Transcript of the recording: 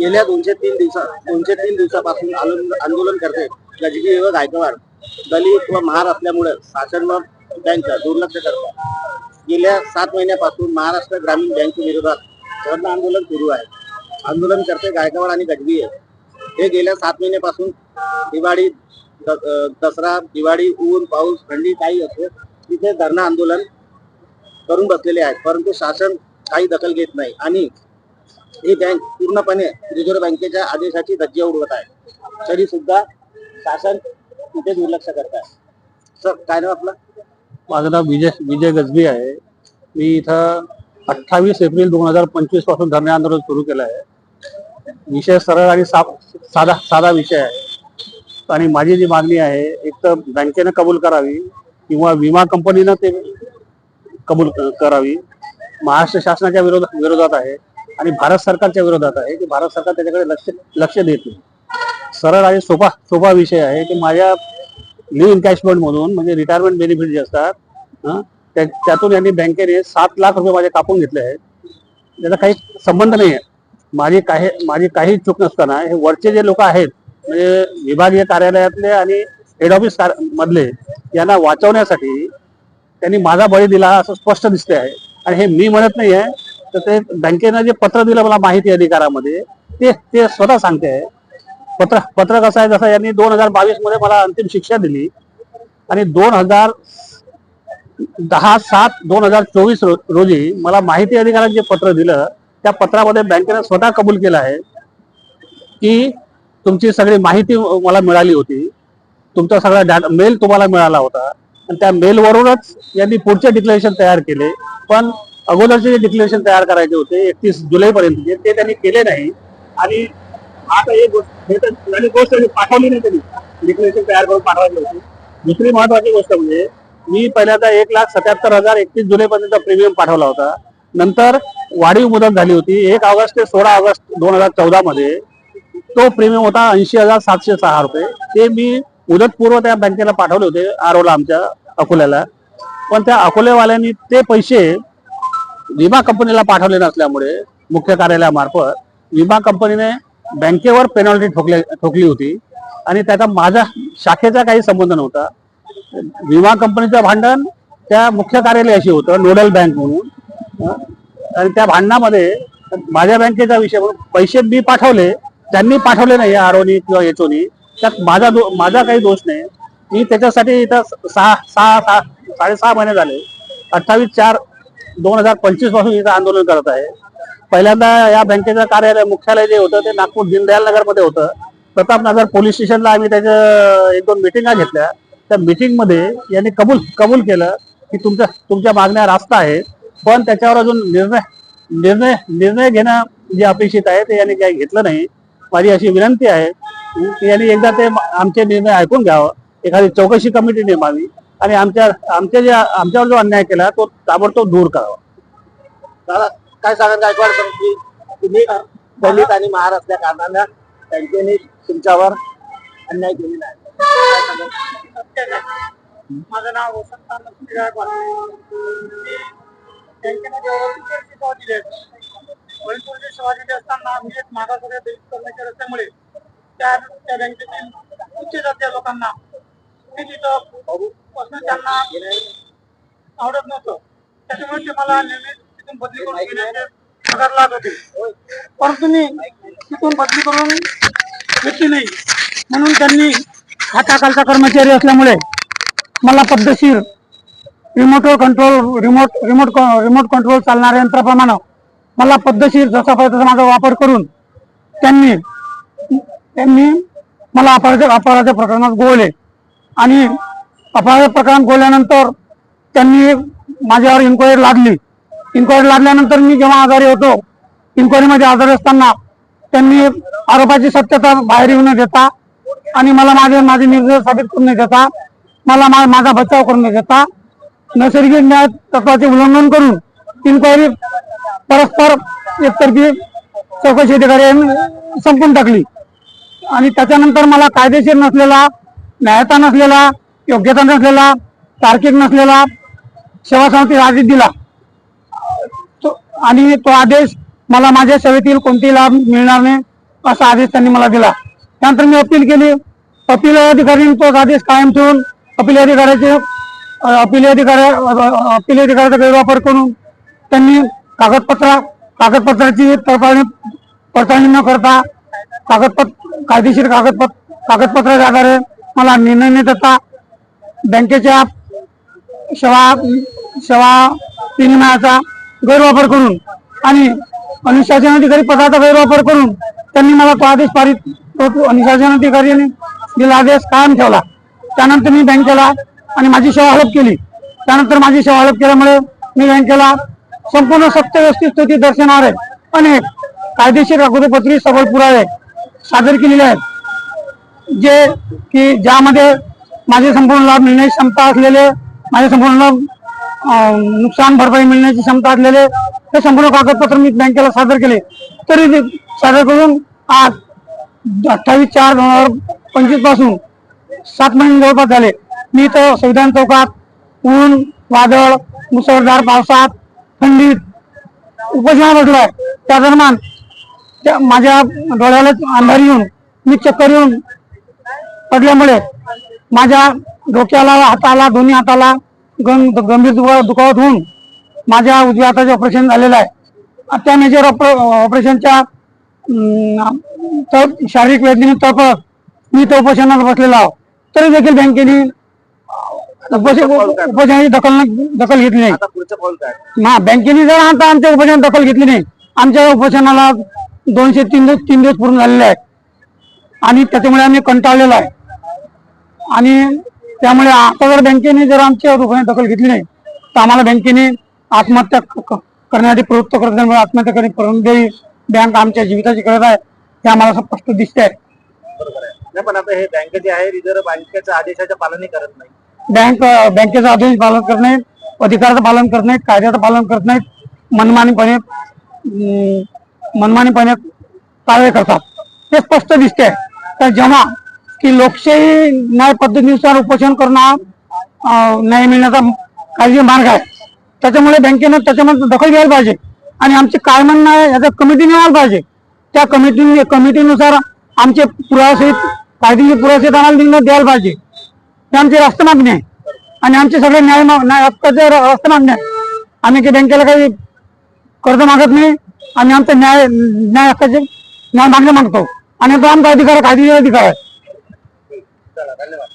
गेल्या दोनशे तीन दिवसा दोनशे तीन दिवसापासून आंदोलन आंदोलन करते गजबी व गायकवाड दलित व महार असल्यामुळे शासन व बँक दुर्लक्ष करतात. गेल्या सात महिन्यापासून महाराष्ट्र ग्रामीण बँक विरोधात धरण आंदोलन सुरू आहे. आंदोलन करते गायकवाड आणि गजबी हे गेल्या सात महिन्यापासून दिवाळी दसरा दिवाळी ऊन पाऊस थंडी काही असो तिथे धरणं आंदोलन करून बसलेले आहेत. परंतु शासन काही दखल घेत नाही. आणि ही बँक पूर्णपणे रिझर्व्ह बँकेच्या आदेशाची धज्जी उडवत आहे. तरी सुद्धा शासन कुठे दुर्लक्ष करत आहे. सर काय नाव आपलं? माझं नाव विजय विजय गजबी आहे. मी इथं अठ्ठावीस एप्रिल दोन हजार पंचवीसपासून धरणे आंदोलन सुरू केलं आहे. विषय सरळ आणि सा- साधा साधा विषय आहे. आणि माझी जी मागणी आहे एक तर बँकेनं कबूल करावी किंवा विमा कंपनीनं ते कबूल करावी. महाराष्ट्र शासनाच्या विरोध विरोधात आहे. आणि भारत सरकारच्या विरोधात आहे की भारत सरकार त्याच्याकडे लक्ष लक्ष देत नाही. सरळ आणि सोपा सोपा विषय आहे की माझ्या लिव्ह इन्कॅशमेंट म्हणून म्हणजे रिटायरमेंट बेनिफिट जे असतात त्या- त्यातून यांनी बँकेने सात लाख रुपये माझे कापून घेतले आहेत. त्याचा काही संबंध नाही आहे. माझी काही माझी काही चूक नसताना हे वरचे जे लोक आहेत म्हणजे विभागीय कार्यालयातले आणि हेड ऑफिस मधले यांना वाचवण्यासाठी त्यांनी माझा बळी दिला असं स्पष्ट दिसते आहे आणि हे मी म्हणत नाही आहे तर ते बँकेनं जे पत्र दिलं मला माहिती अधिकारामध्ये ते ते स्वतः सांगते. आहे पत्र पत्र कसं आहे जसं यांनी दोन हजार बावीसमध्ये मला अंतिम शिक्षा दिली. आणि दोन हजार दहा सात दोन हजार चोवीस रोजी मला माहिती अधिकारात जे पत्र दिलं त्या पत्रामध्ये बँकेनं स्वतः कबूल केलं आहे की तुमची सगळी माहिती मला मिळाली होती. तुमचा सगळा मेल तुम्हाला मिळाला होता. आणि त्या मेलवरूनच यांनी पुढचे डिक्लेरेशन तयार केले. पण अगोदरचे जे डिक्लेरेशन तयार करायचे होते एकतीस जुलै पर्यंतचे ते त्यांनी केले नाही. आणि आता एक गोष्ट हे तर गोष्ट पाठवली नाही त्यांनी. डिक्लेरेशन तयार करून पाठवायची होती. दुसरी महत्वाची गोष्ट म्हणजे मी पहिल्यांदा एक लाख सत्याहत्तर हजार एकतीस जुलै पर्यंत प्रीमियम पाठवला होता. नंतर वाढीव मुदत झाली होती. एक ऑगस्ट ते सोळा ऑगस्ट दोन हजार चौदा मध्ये तो प्रीमियम होता ऐंशी हजार सातशे सहा रुपये. ते मी मुदतपूर्व त्या बँकेला पाठवले होते आरोला आमच्या अकोल्याला. पण त्या अकोलेवाल्यांनी ते पैसे विमा कंपनीला पाठवले नसल्यामुळे मुख्य कार्यालयामार्फत विमा कंपनीने बँकेवर पेनल्टी ठोकले ठोकली होती. आणि त्याचा माझा शाखेचा काही संबंध नव्हता. विमा कंपनीचं भांडण त्या मुख्य कार्यालयाशी होतं नोडल बँक म्हणून. आणि त्या भांडणामध्ये माझ्या बँकेचा विषय म्हणून पैसे मी पाठवले त्यांनी पाठवले नाही आरोनी किंवा एचोनी त्यात माझा दो माझा काही दोष नाही. मी त्याच्यासाठी इथं सहा सहा सहा साडेसहा महिने झाले. अठ्ठावीस चार दोन हजार पंचवीसपासून इथं आंदोलन करत आहे. पहिल्यांदा या बँकेचं कार्यालय मुख्यालय जे होतं ते नागपूर दीनदयाल नगरमध्ये होतं. प्रतापनगर पोलीस स्टेशनला आम्ही त्याच्या एक दोन मिटिंगा घेतल्या. त्या मिटिंगमध्ये यांनी कबूल कबूल केलं की तुमच्या तुमच्या मागण्या रास्त आहेत. पण त्याच्यावर अजून निर्णय निर्णय निर्णय घेणं जे अपेक्षित आहे ते यांनी काही घेतलं नाही. माझी अशी विनंती आहे की यांनी एकदा ते आमचे निर्णय ऐकून घ्यावं. एखादी चौकशी कमिटी नेमावी आणि आमच्या आमच्या जे आमच्यावर जो अन्याय केला तो ताबडतोब दूर करावा. दादा काय सांगाल? गायकवाड की तुम्ही दलित आणि महार असल्या कारणानं बँकेने तुमच्यावर अन्याय केलेला आहे? माझं नाव वसंत लक्ष्मी गायकवाड बँकेमध्ये ऑफिसर सेवा दिली असताना मी एक मागासवर्गीय दलित कर्मचारी असल्यामुळे त्या त्या बँकेतील उच्च जातीय लोकांना मी तिथं बसून त्यांना आवडत नव्हतं त्याच्यामुळे ते मला नेहमी तिथून बदली करून घेण्याचे प्रकार लागत होते परंतु मी तिथून बदली करून घेतली नाही म्हणून त्यांनी हाताखालचा कर्मचारी असल्यामुळे मला पद्धतशीर remote control remote remote remote control चालणाऱ्या यंत्राप्रमाणे मला पद्धतशीर जसा पाहिजे तसा माझा वापर करून त्यांनी त्यांनी मला अपराध अपराध प्रकरणात गोवले आणि अपराध प्रकरण खोलल्यानंतर त्यांनी माझ्यावर इन्क्वायरी लागली. इन्क्वायरी लागल्यानंतर मी जेव्हा आजारी होतो इन्क्वायरीमध्ये आजारी असताना त्यांनी आरोपाची सत्यता बाहेर येऊ न देता आणि मला माझे माझे निर्णय साबित करून न देता मला मा- माझा बचाव करून न देता नैसर्गिक न्याय तत्वाचे उल्लंघन करून इन्क्वायरी परस्पर एकतर्फी चौकशी अधिकारी संपून टाकली. आणि त्याच्यानंतर मला कायदेशीर नसलेला न्यायता नसलेला योग्यता नसलेला तार्किक नसलेला सेवा समितीला आदेश दिला. तो- आणि तो आदेश मला माझ्या सेवेतील कोणतेही लाभ मिळणार नाही असा आदेश त्यांनी मला दिला. त्यानंतर मी अपील केली. अपील अधिकाऱ्यांनी तोच आदेश कायम ठेवून अपील अधिकाऱ्याचे अपील अधिकारी अपील अधिकाऱ्याचा गैरवापर करून त्यांनी कागदपत्र कागदपत्राची पडताळणी पडताळणी न करता कागदपत्र कायदेशीर कागदपत्र कागदपत्राच्या आधारे मला निर्णय न देता. बँकेच्या सेवा सेवा विनिमयाचा गैरवापर करून आणि अनुशासन अधिकारी पदाचा गैरवापर करून त्यांनी मला तो आदेश पारित करतो अनुशासन अधिकाऱ्यांनी दिला आदेश कायम ठेवला. त्यानंतर मी बँकेला आणि माझी सेवा हडप केली. त्यानंतर माझी सेवा हडप केल्यामुळे मी बँकेला संपूर्ण सत्य व्यवस्थित स्थिती दर्शवणारे अनेक कायदेशीर कागदपत्री सबळ पुरावे सादर केलेले आहेत. जे की ज्यामध्ये माझे संपूर्ण लाभ मिळण्याची क्षमता असलेले माझे संपूर्ण लाभ नुकसान भरपाई मिळण्याची क्षमता असलेले हे संपूर्ण कागदपत्र मी बँकेला सादर केले. तरी ते सादर करून आज अठ्ठावीस चार दोन हजार पंचवीसपासून सात महिने जवळपास झाले. मी तर संविधान चौकात ऊन वादळ मुसळधार पावसात थंडीत उपोषणा आहे त्या दरम्यान त्या माझ्या डोळ्याला अंधारी येऊन मी चक्कर येऊन पडल्यामुळे माझ्या डोक्याला हाताला दोन्ही हाताला गं- गंभीर दुखा- दुखावत होऊन माझ्या उजव्या हाताचे ऑपरेशन झालेलं आहे. त्या मेजर ऑपरेशनच्या तप शारीरिक वेदनेने तळपत मी तर उपोषणात बसलेला आहो. तरी देखील बँकेने उपोषण उपोषणाची दखल दखल घेतली नाही. हा बँकेने जर आता आमच्या उपोषणात दखल घेतली नाही आमच्या उपोषणाला दोनशे तीन दिवस तीन दिवस पूर्ण झालेले आहेत. आणि त्याच्यामुळे आम्ही कंटाळलेलो आहे. आणि त्यामुळे आता जर बँकेने जर आमच्या उपोषणात दखल घेतली नाही तर आम्हाला बँकेने आत्महत्या करण्यासाठी प्रवृत्त करत नाही आत्महत्या करणे परंतु बँक आमच्या जीविताची करत आहे हे आम्हाला स्पष्ट दिसते आहे. नाही पण आता हे बँक जे आहे रिझर्व्ह बँकेच्या आदेशाच्या पालनही करत नाही. बँक बँकेचं आदेश पालन करत नाहीत अधिकाराचं पालन करत नाहीत कायद्याचं पालन करत नाहीत मनमानीपणे मनमानीपणे कारवाई करतात. हे स्पष्ट दिसते तर जेव्हा की लोकशाही न्याय पद्धतीनुसार उपोषण करणं न्याय मिळण्याचा कायदे मार्ग आहे. त्याच्यामुळे बँकेनं त्याच्यामध्ये दखल घ्यायला पाहिजे आणि आमचे काय म्हणणं आहे याचा कमिटीने यायला पाहिजे. त्या कमिटी कमिटीनुसार आमचे पुरासहित कायदेशीर पुरासहित आम्हाला निर्णय द्यायला पाहिजे. हे आमची रास्त मागणी आहे. आणि आमचे सगळे न्याय न्याय हक्काचे रास्त मागणी आहे. आम्ही की बँकेला काही कर्ज मागत नाही आम्ही आमचा न्याय न्याय हक्काचे न्याय मागणे मागतो. आणि तो आमचा अधिकार आहे कायदेशीर अधिकार आहे. a la releva.